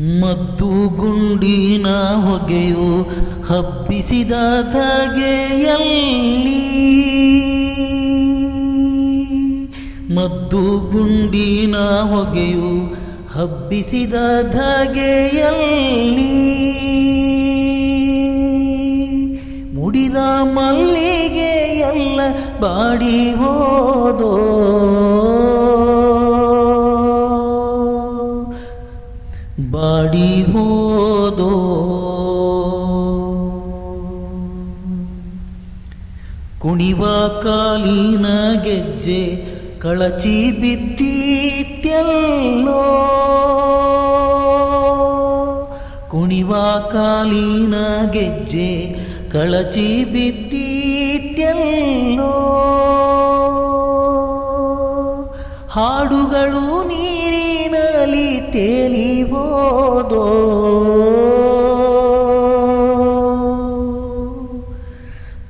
ಮದ್ದು ಗುಂಡಿನ ಹೊಗೆಯು ಹಬ್ಬಿಸಿದ ಧಗೆಯಲ್ಲಿ. ಮದ್ದು ಗುಂಡಿನ ಹೊಗೆಯು ಹಬ್ಬಿಸಿದ ಧಗೆಯಲ್ಲಿ. ಮುಡಿದ ಮಲ್ಲಿಗೆಯಲ್ಲ ಬಾಡಿ ಹೋದೋ ಹೋದೋ? ಕುಣಿವ ಕಾಲಿನ ಗೆಜ್ಜೆ ಕಳಚಿ ಬಿತ್ತೀತ್ಯಲ್ಲೋ ಕುಣಿವ ಕಾಲಿನ ಗೆಜ್ಜೆ ಕಳಚಿ ಬಿದ್ದೀತ್ಯಲ್ಲೋ? ಹಾಡುಗಳು ನೀರಿನಲ್ಲಿ ತೇಲಿಬೋದೋ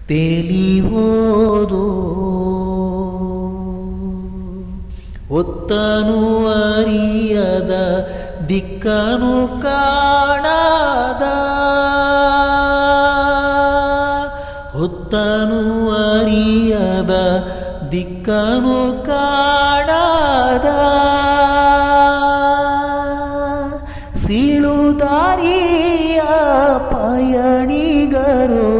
ತೇಲಿಬೋದೋ ಒತ್ತನು ಅರಿಯದ ದಿಕ್ಕನು ಕಾಣದ ಹೊತ್ತನು ಅರಿಯದ ದಿಕ್ಕನು ಕಾಣದ. ಸೀಳು ದಾರಿಯ ಪಯಣಿಗರು.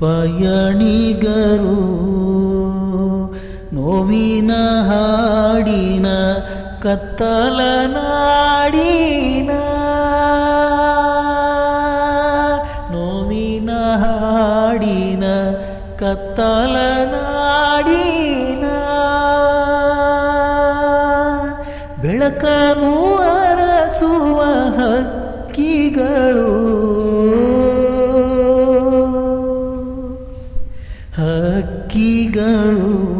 ಪಯಣಿಗರು ನೋವಿನ ಹಾಡಿನ ಕತ್ತಲ ನಾಡಿನ ಕತ್ತಲ ನಾಡಿನ ಬೆಳಕನು ಅರಸುವ ಹಕ್ಕಿಗಳು. ಹಕ್ಕಿಗಳು.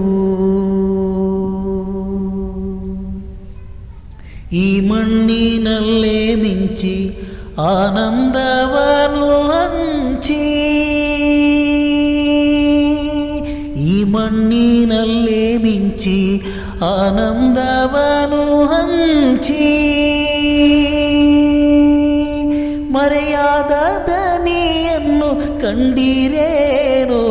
ಈ ಮಣ್ಣಿನಲ್ಲೇ ಮಿಂಚಿ ಆನಂದವನು ಈ ಮಣ್ಣಿನಲ್ಲೇ ಮಿಂಚಿ ಆನಂದವನು ಹಂಚಿ ಮರೆಯಾದ ದನಿಯನ್ನು ಕಂಡಿರೇನೋ